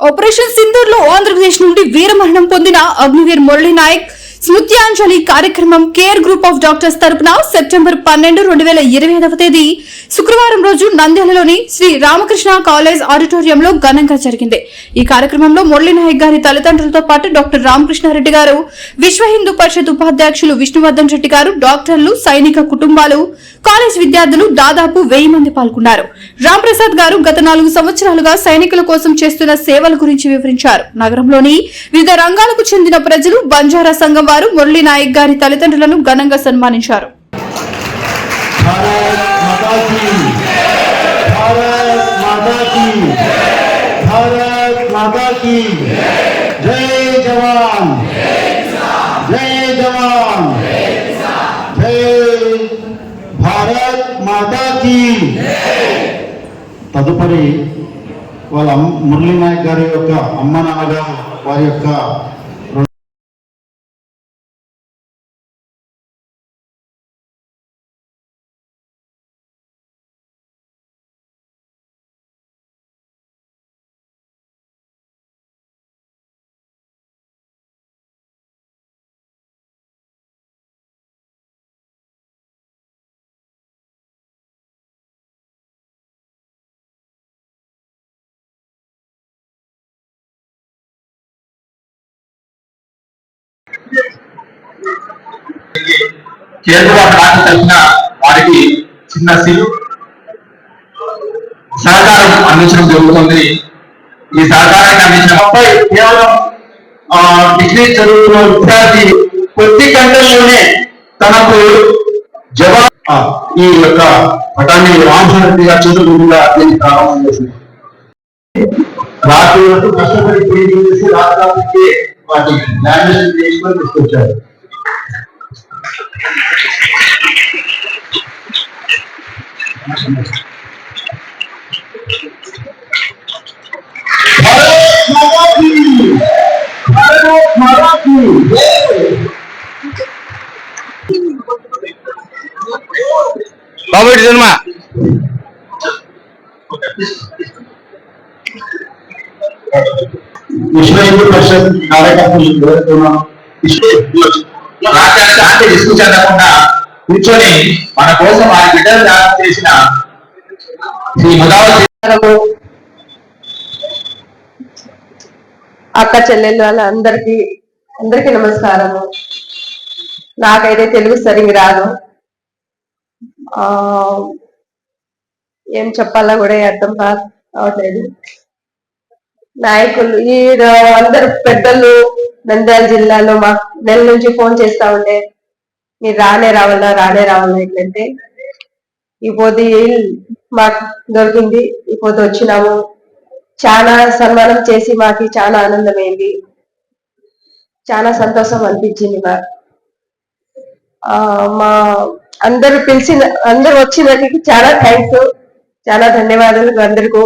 Operation సింధూర్లో Andhra Pradesh నుండి వీరమరణం పొందిన అగ్నివీర్ మురళీ నాయక్ స్మృత్యాంజలి కార్యక్రమం కేర్ గ్రూప్ ఆఫ్ డాక్టర్స్ తరపున సెప్టెంబర్ పన్నెండు రెండు వేల ఇరవై ఐదవ తేదీ శుక్రవారం రోజు నంద్యాలలోని శ్రీ రామకృష్ణ కాలేజ్ ఆడిటోరియంలో ఘనంగా జరిగింది. ఈ కార్యక్రమంలో మురళి నాయక్ గారి తల్లిదండ్రులతో పాటు డాక్టర్ రామకృష్ణారెడ్డి గారు విశ్వ హిందూ పరిషత్ ఉపాధ్యక్షులు విష్ణువర్ధన్ రెడ్డి గారు డాక్టర్లు సైనిక కుటుంబాలు కాలేజ్ విద్యార్థులు దాదాపు వెయ్యి మంది పాల్గొన్నారు. రాంప్రసాద్ గారు గత నాలుగు సంవత్సరాలుగా సైనికుల కోసం చేస్తున్న సేవల గురించి వివరించారు. నగరంలోని వివిధ రంగాలకు చెందిన ప్రజలు బంజారా సంఘం వారు మురళీ నాయక్ గారి తల్లిదండ్రులను ఘనంగా సన్మానించారు. తదుపరి వాళ్ళ మురళీ నాయక్ గారి యొక్క అమ్మ నాన్నగా వారి యొక్క కేంద్ర రాష్ట్ర తరఫున వారికి చిన్న సిల్ సహకారం అందించడం జరుగుతుంది. ఈ సహకారాన్ని అందించిన పై కేవలం డిగ్రీ చదువుతున్న విద్యార్థి కొద్ది గంటల్లోనే తనకు జవాబు ఈ యొక్క పటాన్ని రామచంద్ర గారి చేతుల మీదుగా దీన్ని ప్రారంభం చేసింది. రాత్రి వరకు కష్టపడి పెయింటింగ్ पार्टी। लैमिनेशन पेज पर इसको चाहिए भारत जन्मा। విశ్వ హిందూ పరిషత్ కార్యకర్తలు ఎవరైతే శాంతి డిస్కషన్ లేకుండా కూర్చొని మన కోసం వారి బిడ్డలు త్యాగం చేసిన శ్రీ మదావతి అక్క చెల్లెళ్ళు వాళ్ళందరికీ అందరికీ నమస్కారము. నాకైతే తెలుగు సరిగ్గా రాదు. ఏం చెప్పాలా కూడా అర్థం కావట్లేదు. నాయకులు ఈ అందరు పెద్దలు నంద్యాల జిల్లాలో మా నెల నుంచి ఫోన్ చేస్తా ఉండే మీరు రానే రావాలా రానే రావాలా ఎట్లంటే ఈ పొద్దు మాకు దొరికింది ఈ వచ్చినాము. చాలా సన్మానం చేసి మాకు చాలా ఆనందమైంది. చాలా సంతోషం అనిపించింది మాకు. మా అందరూ పిలిచిన అందరూ వచ్చినందుకు చాలా థ్యాంక్స్ చాలా ధన్యవాదాలు అందరికీ.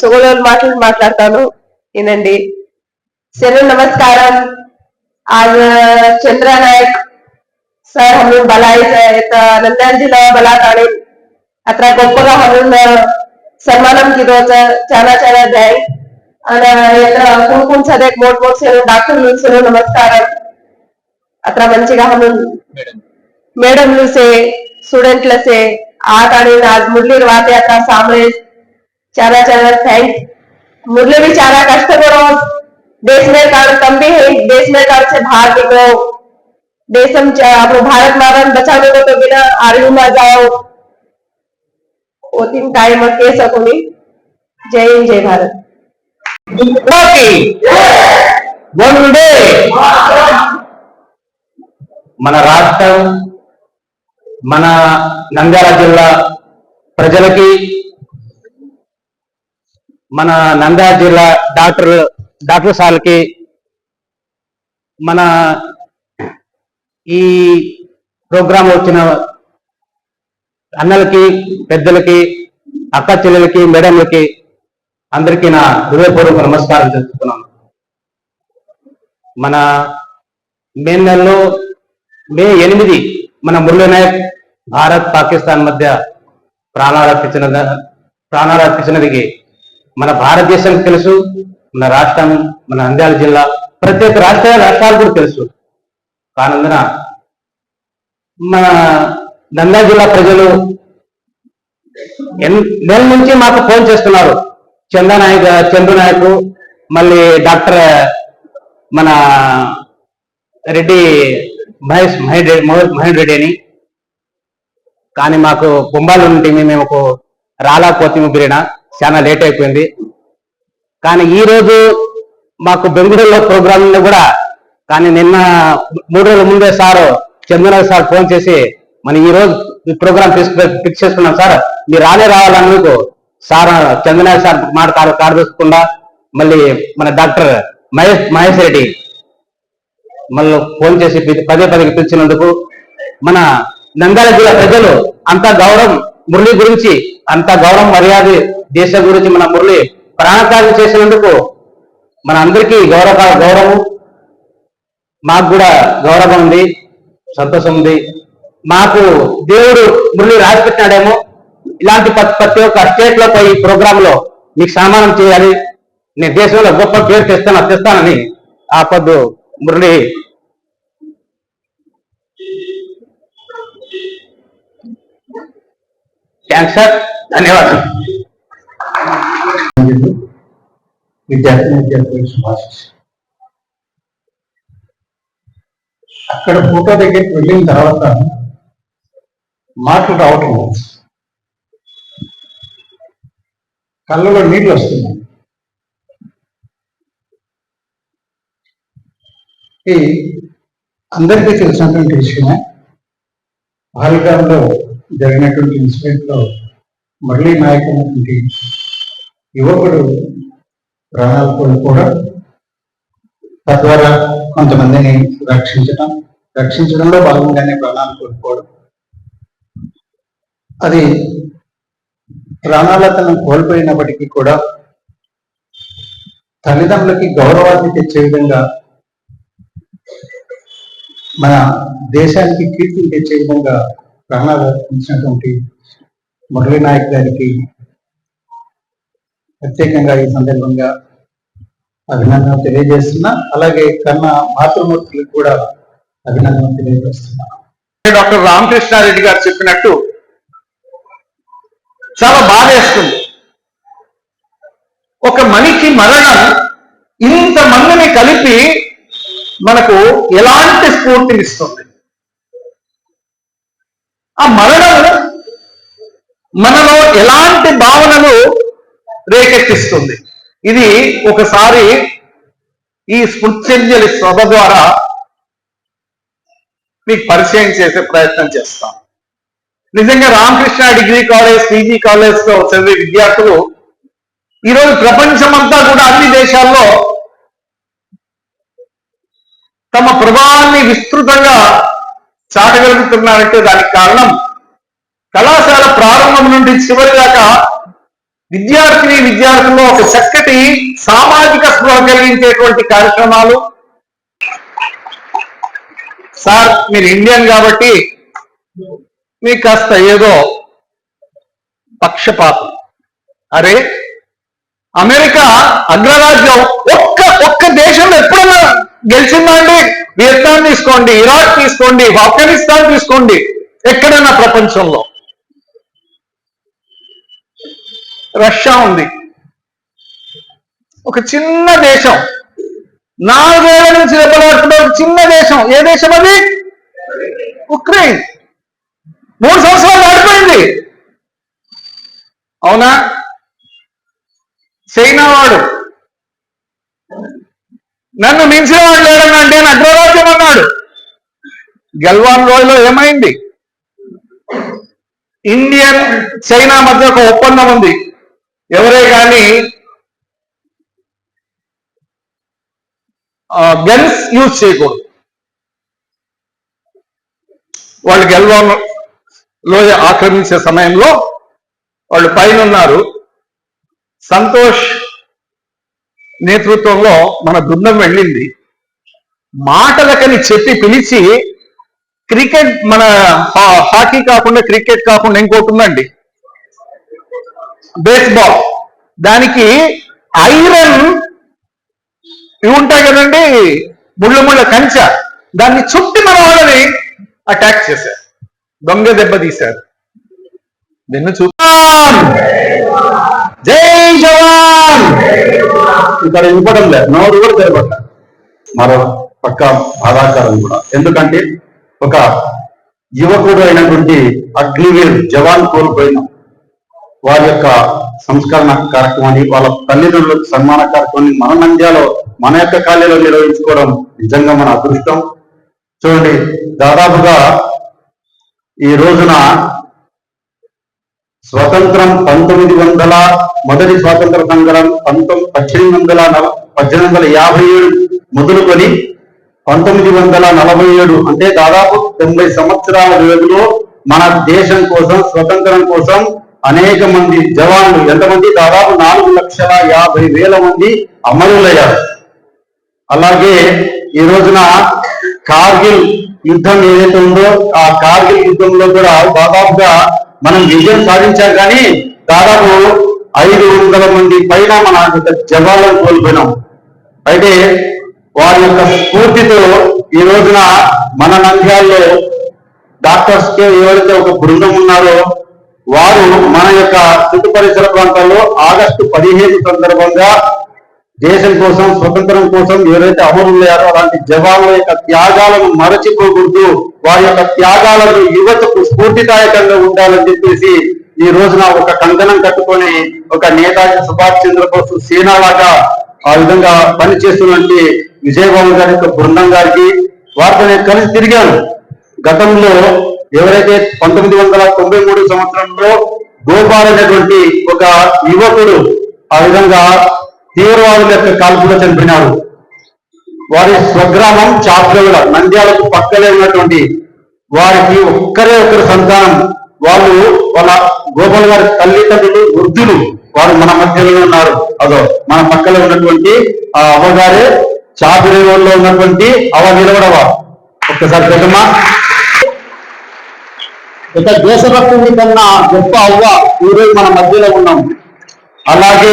సోలో మాటలు మాట్లాడతాను. ఏనండి సెలవు నమస్కారం. आज चंद्रा नायक सर हम लोग बलाई नंदन जिला बलाकाणे అక్కడ గొప్పగా హను సన్మానం కిరోజు చాలా చాలా జై కుంకుమ సదే మోట్ మోట్ డాక్టర్ లూసే నమస్కారం. అత్ర మంచిగా హను మేడం. లూసే સ્ટુડન્ટ લસે આ કાઢીને આજ મુરલીર વાત યાત્રા સાંભળે ચારા ચારા થેન્ક મુરલી બિચારા કષ્ટ કરો દેશ મેં કાળ તમ ભી હે દેશ મેં કાળ સે બહાર નીકળો દેશમ આપણું ભારત મારણ બચાવવું તો બિના આર્યુમાં જાઓ ઓતિન ટાઈમ કે શકો ની જય હિન્દ જય ભારત వన్ డే మన రాష్ట్రం మన నంద్యాల జిల్లా ప్రజలకి మన నంద్యాల జిల్లా డాక్టర్ డాక్టర్ సార్లకి మన ఈ ప్రోగ్రాం వచ్చిన అన్నలకి పెద్దలకి అక్క చెల్లెలకి మేడంలకి అందరికీ నా హృదయపూర్వక నమస్కారం తెలుపుతున్నాను. మన మే నెలలో మే ఎనిమిది మన మురళీ నాయక్ భారత్ పాకిస్తాన్ మధ్య ప్రాణాలర్పించిన ప్రాణాలర్పించినది మన భారతదేశం తెలుసు మన రాష్ట్రం మన నంద్యాల జిల్లా ప్రతి ఒక్క రాష్ట్ర రాష్ట్రాలు కూడా తెలుసు. కానందున మన నంద్యాల జిల్లా ప్రజలు నెల నుంచి మాకు ఫోన్ చేస్తున్నారు. చందనాయక్ చందు మళ్ళీ డాక్టర్ మన రెడ్డి మహేష్ మహేష్ రెడ్డి మహేష్ రెడ్డి అని. కానీ మాకు కుంభాలు ఉంటే మేము రాలా రాలేకపోతే బిరిన చాలా లేట్ అయిపోయింది. కానీ ఈ రోజు మాకు బెంగళూరులో ప్రోగ్రామ్ ఉంది కూడా. కానీ నిన్న మూడు రోజుల ముందే సార్ చంద్రనాథ్ సార్ ఫోన్ చేసి మనం ఈ రోజు ఈ ప్రోగ్రామ్ ఫిక్స్ చేసుకున్నాం సార్. మీరు రాలే రావాలన్నందుకు సార్ చంద్రనాథ్ సార్ మాట కారు కారు మళ్ళీ మన డాక్టర్ మహేష్ మహేష్ రెడ్డి మళ్ళీ ఫోన్ చేసి పదే పదే పిలిచినందుకు మన నంద్యాల జిల్లా ప్రజలు అంత గౌరవం మురళి గురించి అంత గౌరవం మర్యాద దేశం గురించి మన మురళి ప్రాణత్యాగం చేసినందుకు మన అందరికీ గౌరవ గౌరవం. మాకు కూడా గౌరవం ఉంది సంతోషం ఉంది. మాకు దేవుడు మురళి రాసి పెట్టినాడేమో ఇలాంటి ప్రతి ప్రతి ఒక్క స్టేట్లో పోయి ప్రోగ్రామ్లో మీకు సన్మానం చేయాలి. నేను దేశంలో గొప్ప పేరు తెస్తాను తెస్తానని ఆ పొద్దు మురళి. థ్యాంక్స్ సార్ ధన్యవాదాలు. విద్యార్థి విద్యార్థులకు శుభాశిస్ అక్కడ ఫోటో దగ్గరికి వెళ్ళిన తర్వాత మాటలు రావటం కళ్ళలో నీళ్ళు వస్తున్నాయి ఈ అందరికీ తెలిసినటువంటి విషయమే. పాలగాంలో జరిగినటువంటి ఇన్సిడెంట్లో మురళీ నాయక్ అనేటువంటి యువకుడు ప్రాణాలు కోల్పోవడం తద్వారా కొంతమందిని రక్షించడం రక్షించడంలో భాగంగానే ప్రాణాలు కోల్పోవడం. అది ప్రాణాలతను కోల్పోయినప్పటికీ కూడా తల్లిదండ్రులకి గౌరవాన్ని తెచ్చే విధంగా మన దేశానికి కీర్తిని తెచ్చే విధంగా ప్రాణాలు మురళీ నాయక్ గారికి ప్రత్యేకంగా ఈ సందర్భంగా అభినందన తెలియజేస్తున్నా. అలాగే కన్న మాతృమూర్తులకు కూడా అభినందన తెలియజేస్తున్నా. డాక్టర్ రామకృష్ణారెడ్డి గారు చెప్పినట్టు చాలా బాధేస్తుంది. ఒక మనిషి మరణం ఇంతమందిని కలిపి మనకు ఎలాంటి స్ఫూర్తినిస్తుంది ఆ మరణం మనలో ఎలాంటి భావనలు రేకెత్తిస్తుంది? ఇది ఒకసారి ఈ స్ఫూర్తింజలి సభ ద్వారా మీకు పరిచయం చేసే ప్రయత్నం చేస్తాం. నిజంగా రామకృష్ణ డిగ్రీ కాలేజ్ పీజీ కాలేజ్లో చదివే విద్యార్థులు ఈరోజు ప్రపంచమంతా కూడా అన్ని దేశాల్లో తమ ప్రభావాన్ని విస్తృతంగా చాటగలుగుతున్నారంటే దానికి కారణం కళాశాల ప్రారంభం నుండి చివరి దాకా విద్యార్థిని విద్యార్థుల్లో ఒక చక్కటి సామాజిక స్పృహ కలిగించేటువంటి కార్యక్రమాలు. సార్ మీరు ఇండియన్ కాబట్టి మీకు కాస్త ఏదో పక్షపాతం. అరే అమెరికా అగ్రరాజ్యం ఒక్క ఒక్క దేశంలో ఎప్పుడన్నా గెలిచిందండి వియత్నాం తీసుకోండి ఇరాక్ తీసుకోండి ఆఫ్ఘనిస్తాన్ తీసుకోండి. ఎక్కడైనా ప్రపంచంలో. రష్యా ఉంది. ఒక చిన్న దేశం. నాలుగేళ్ళ నుంచి దెబ్బలాడుతున్న ఒక చిన్న దేశం. ఏ దేశం అది? ఉక్రెయిన్. మూడు సంవత్సరాలు ఆడిపోయింది. అవునా? చైనా వాడు. నన్ను మించినవాడు లేడని అంటే నేను అగ్రరాజ్యం అన్నాడు. గల్వాన్ లోయలో ఏమైంది? ఇండియన్ చైనా మధ్య ఒక ఒప్పందం ఉంది. ఎవరే కానీ గన్స్ యూజ్ చేయకూడదు. వాళ్ళు గెల్వాన్ లోయ ఆక్రమించే సమయంలో వాళ్ళు పైన ఉన్నారు సంతోష్ నేతృత్వంలో మన బృందం వెళ్ళింది. మాటలకని చెప్పి పిలిచి క్రికెట్ మన హాకీ కాకుండా క్రికెట్ కాకుండా ఇంకోటి ఉందండి. బేస్బాల్. దానికి ఐరన్ ఇవి ఉంటాయి కదండి ముళ్ళ ముళ్ళ కంచ. దాన్ని చుట్టి మన వాళ్ళని అటాక్ చేశారు. దొంగ దెబ్బ తీశారు. నిన్ను చూ జై జవాన్! ఇక్కడ ఇవ్వడం లేదు. నోరు కూడా తెరపట్ల మరో పక్క బాధాకరం కూడా. ఎందుకంటే ఒక యువకుడు అయినటువంటి అగ్నివీర్ జవాన్ కోల్పోయిన వారి యొక్క సంస్కరణ కార్యక్రమాన్ని వాళ్ళ తల్లిదండ్రులకు సన్మాన కార్యక్రమాన్ని మన నంద్యాలో మన యొక్క ఖాళీలో నిర్వహించుకోవడం నిజంగా మన అదృష్టం. చూడండి దాదాపుగా ఈ రోజున స్వతంత్రం పంతొమ్మిది వందల మొదటి స్వాతంత్ర సంగ్రామం పంతొమ్మిది పద్దెనిమిది వందల పద్దెనిమిది వందల యాభై ఏడు మొదలుకొని పంతొమ్మిది వందల నలభై ఏడు అంటే దాదాపు తొంభై సంవత్సరాల వ్యవధిలో మన దేశం కోసం స్వతంత్రం కోసం అనేక మంది జవాన్లు ఎంతమంది? దాదాపు నాలుగు లక్షల యాభై వేల మంది అమరులయ్యారు. అలాగే ఈ రోజున కార్గిల్ యుద్ధం ఏదైతే ఉందో ఆ కార్గిల్ యుద్ధంలో కూడా దాదాపుగా మనం విజయం సాధించాం కానీ దాదాపు ఐదు వందల మంది పైన మన యొక్క జవాన్లను కోల్పోయినాం. అయితే వారి యొక్క స్ఫూర్తితో ఈ రోజున మన నంద్యాల్లో డాక్టర్స్కి ఎవరైతే ఒక బృందం ఉన్నారో వారు మన యొక్క చుట్టు పరిసర ప్రాంతాల్లో ఆగస్టు పదిహేను సందర్భంగా దేశం కోసం స్వతంత్రం కోసం ఎవరైతే అమరులయ్యారో అలాంటి జవాన్ల యొక్క త్యాగాలను మరచిపోకూడదు. వారి యొక్క త్యాగాలను యువతకు స్ఫూర్తిదాయకంగా ఉండాలని చెప్పేసి ఈ రోజున ఒక కంకణం కట్టుకొని ఒక నేతాజీ సుభాష్ చంద్రబోస్ సేనాలాగా ఆ విధంగా పనిచేస్తున్నటువంటి విజయబాబు గారి యొక్క బృందం గారికి వారితో నేను కలిసి తిరిగాను. గతంలో ఎవరైతే పంతొమ్మిది వందల తొంభై మూడు సంవత్సరంలో గోపాల్ అనేటువంటి ఒక యువకుడు ఆ విధంగా తీవ్రవాదుల యొక్క కాల్పులో చనిపోయినారు. వారి స్వగ్రామం చాప్లవిడ నంద్యాలకు పక్కనే ఉన్నటువంటి వారికి ఒక్కరే ఒక్కరు సంతానం. వాళ్ళు వాళ్ళ గోపాల్ గారి తల్లిదండ్రులు వృద్ధులు వారు మన మధ్యలో ఉన్నారు. అదో మన పక్కలో ఉన్నటువంటి ఆ అవ్వగారే చాపిరి ఉన్నటువంటి అవ నిలబడవా ఒక్కసారి పెద్దమ్మా. ఇక దేశభక్తుడి కన్నా గొప్ప అవ్వ ఈరోజు మన మధ్యలో ఉన్నాం. అలాగే